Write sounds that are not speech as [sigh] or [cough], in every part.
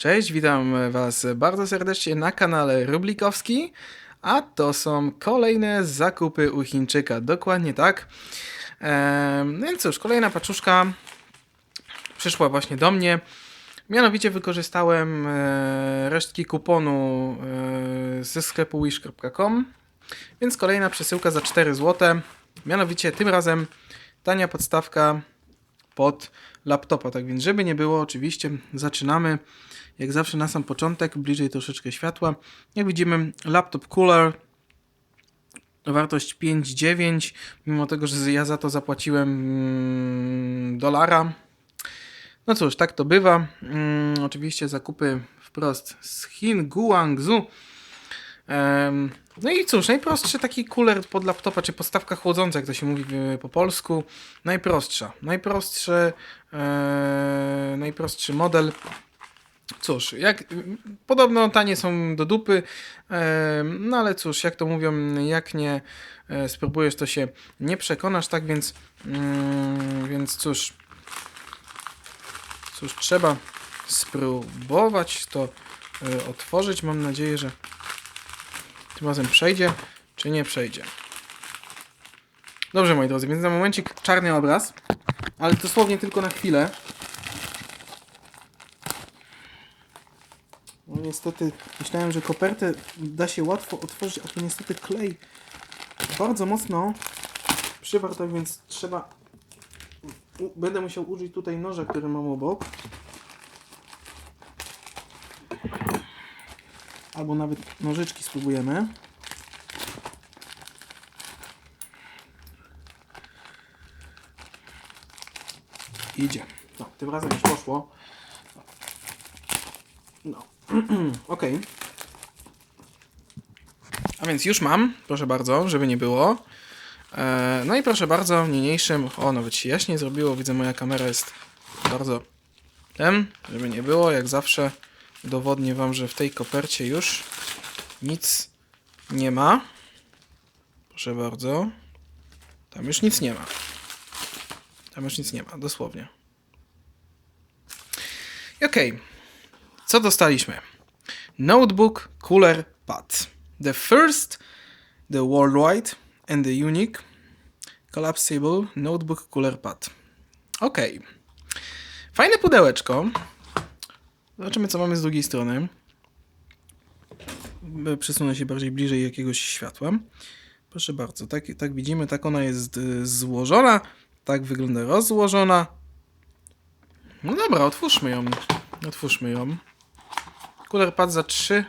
Cześć, witam Was bardzo serdecznie na kanale Rublikowski, a to są kolejne zakupy u Chińczyka, dokładnie tak. Ehm, no cóż, kolejna paczuszka przyszła właśnie do mnie. Mianowicie wykorzystałem e, resztki kuponu e, ze sklepu wish.com, więc kolejna przesyłka za 4 zł. Mianowicie tym razem tania podstawka pod laptopa. Tak więc, żeby nie było, oczywiście zaczynamy jak zawsze na sam początek, bliżej troszeczkę światła. Jak widzimy, laptop cooler. Wartość 5,9, mimo tego, że ja za to zapłaciłem mm, dolara. No cóż, tak to bywa. Mm, oczywiście zakupy wprost z Chin, Guangzhou. No i cóż, najprostszy taki cooler pod laptopa, czy podstawka chłodząca, jak to się mówi po polsku. Najprostsza. Najprostszy, e, najprostszy model. Cóż, jak podobno tanie są do dupy, no ale cóż, jak to mówią, jak nie e, spróbujesz, to się nie przekonasz, tak więc, mm, więc cóż, cóż, trzeba spróbować to e, otworzyć. Mam nadzieję, że tym razem przejdzie, czy nie przejdzie. Dobrze, moi drodzy, więc na momencik czarny obraz, ale dosłownie tylko na chwilę. No niestety, myślałem, że kopertę da się łatwo otworzyć, a tu niestety klej bardzo mocno przywarł, tak więc trzeba... Będę musiał użyć tutaj noża, który mam obok. Albo nawet nożyczki spróbujemy. Idzie. No, tym razem już poszło. No. [clears throat] ok. A więc już mam, proszę bardzo, żeby nie było. E, no i proszę bardzo, niniejszym. O, nawet się jaśniej zrobiło. Widzę, moja kamera jest bardzo. Ten, żeby nie było, jak zawsze udowodnię Wam, że w tej kopercie już nic nie ma. Proszę bardzo. Tam już nic nie ma. Tam już nic nie ma, dosłownie. Okej. Co dostaliśmy? Notebook Cooler Pad. The first, the worldwide and the unique collapsible notebook cooler pad. Ok. Fajne pudełeczko. Zobaczymy, co mamy z drugiej strony. E, Przesunę się bardziej bliżej jakiegoś światła. Proszę bardzo, tak, tak widzimy, tak ona jest y, złożona. Tak wygląda rozłożona. No dobra, otwórzmy ją. Otwórzmy ją. Cooler pad za 3,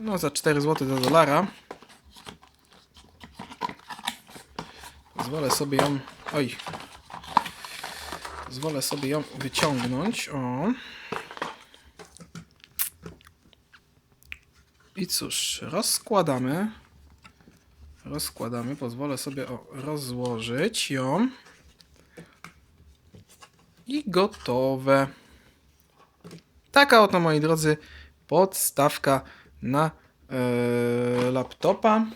no za 4 zł do dolara. Pozwolę sobie ją, oj. Pozwolę sobie ją wyciągnąć, o. I cóż, rozkładamy. Rozkładamy, pozwolę sobie o, rozłożyć ją. I gotowe. Taka oto, moi drodzy, podstawka na e, laptopa.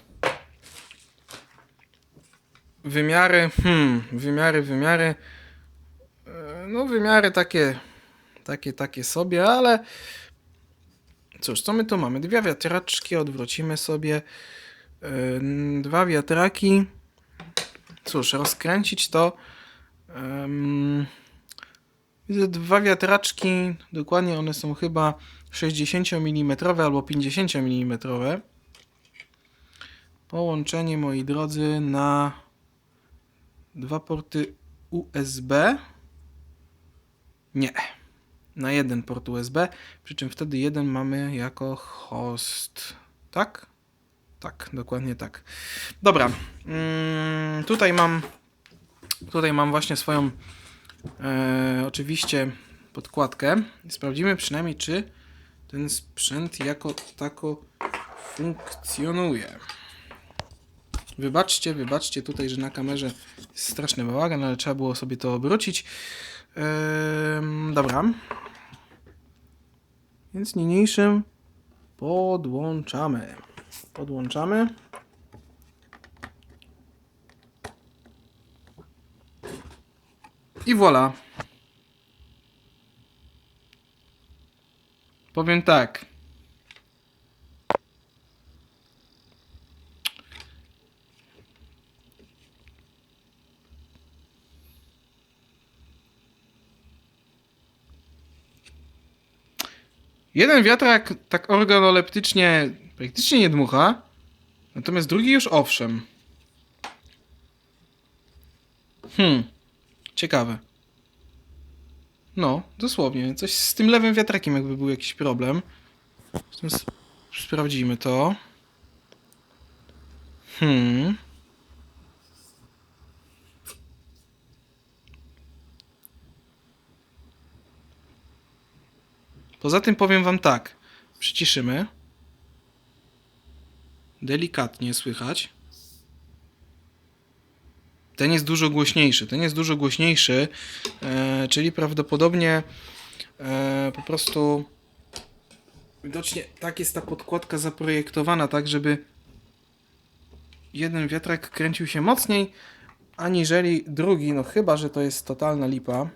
Wymiary, hmm, wymiary, wymiary. E, no, wymiary takie, takie, takie sobie, ale cóż, co my tu mamy? Dwie wiatraczki, odwrócimy sobie. Dwa wiatraki. Cóż, rozkręcić to. Widzę dwa wiatraczki, dokładnie one są chyba 60 mm albo 50 mm. Połączenie, moi drodzy, na dwa porty USB. Nie, na jeden port USB, przy czym wtedy jeden mamy jako host. Tak? Tak, dokładnie tak. Dobra, mm, tutaj mam tutaj mam właśnie swoją e, oczywiście podkładkę. Sprawdzimy przynajmniej, czy ten sprzęt jako tako funkcjonuje. Wybaczcie, wybaczcie tutaj, że na kamerze jest straszny bałagan, ale trzeba było sobie to obrócić. Ehm, dobra. Więc niniejszym podłączamy. Podłączamy. I voilà. Powiem tak. Jeden wiatrak tak organoleptycznie praktycznie nie dmucha, natomiast drugi już owszem. Hmm, ciekawe. No, dosłownie. Coś z tym lewym wiatrakiem jakby był jakiś problem. Sprawdzimy to. Hmm. Poza tym powiem wam tak. Przyciszymy. Delikatnie słychać. Ten jest dużo głośniejszy. Ten jest dużo głośniejszy, e, czyli prawdopodobnie e, po prostu widocznie tak jest ta podkładka zaprojektowana, tak żeby jeden wiatrak kręcił się mocniej, aniżeli drugi, no chyba, że to jest totalna lipa.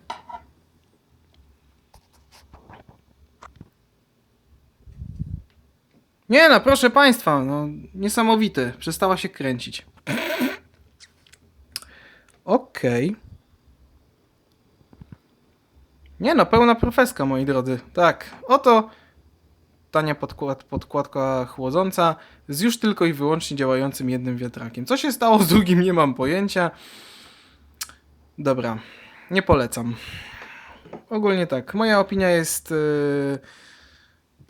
Nie no, proszę Państwa, no niesamowite. Przestała się kręcić. Okej. Nie no, pełna profeska, moi drodzy. Tak, oto tania podkład, podkładka chłodząca z już tylko i wyłącznie działającym jednym wiatrakiem. Co się stało z drugim, nie mam pojęcia. Dobra, nie polecam. Ogólnie tak, moja opinia jest... Yy,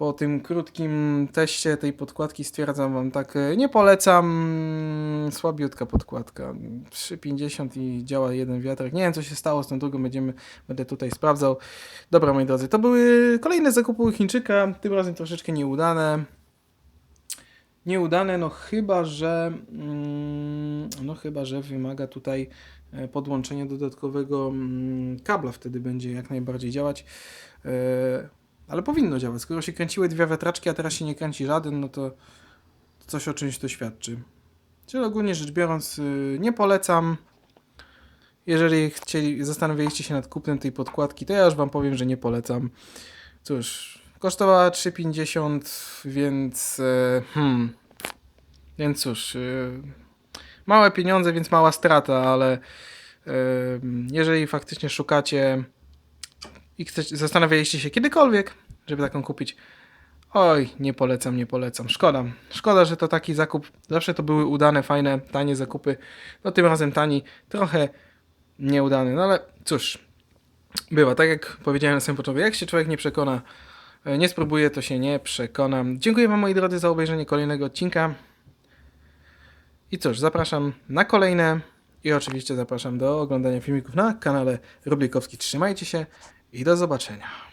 po tym krótkim teście tej podkładki stwierdzam wam tak, e, nie polecam, słabiutka podkładka, 3,50 i działa jeden wiatrak, nie wiem co się stało z tą drugą, będziemy, będę tutaj sprawdzał. Dobra moi drodzy, to były kolejne zakupy Chińczyka, tym razem troszeczkę nieudane. Nieudane, no chyba, że mm, no chyba, że wymaga tutaj e, podłączenia dodatkowego mm, kabla, wtedy będzie jak najbardziej działać. Ale powinno działać. Skoro się kręciły dwie wiatraczki, a teraz się nie kręci żaden, no to coś o czymś to świadczy. Czyli ogólnie rzecz biorąc, yy, nie polecam. Jeżeli chcieli, zastanawialiście się nad kupnem tej podkładki, to ja już Wam powiem, że nie polecam. Cóż, kosztowała 3,50, więc yy, hmm. Więc cóż, yy, małe pieniądze, więc mała strata, ale jeżeli faktycznie szukacie i chcecie, zastanawialiście się kiedykolwiek, żeby taką kupić, oj, nie polecam, nie polecam. Szkoda. Szkoda, że to taki zakup. Zawsze to były udane, fajne, tanie zakupy. No tym razem tani, trochę nieudany. No ale cóż, bywa. Tak jak powiedziałem na samym początku, jak się człowiek nie przekona, e, nie spróbuje, to się nie przekona. Dziękuję Wam, moi drodzy, za obejrzenie kolejnego odcinka. I cóż, zapraszam na kolejne i oczywiście zapraszam do oglądania filmików na kanale Rublikowski. Trzymajcie się i do zobaczenia.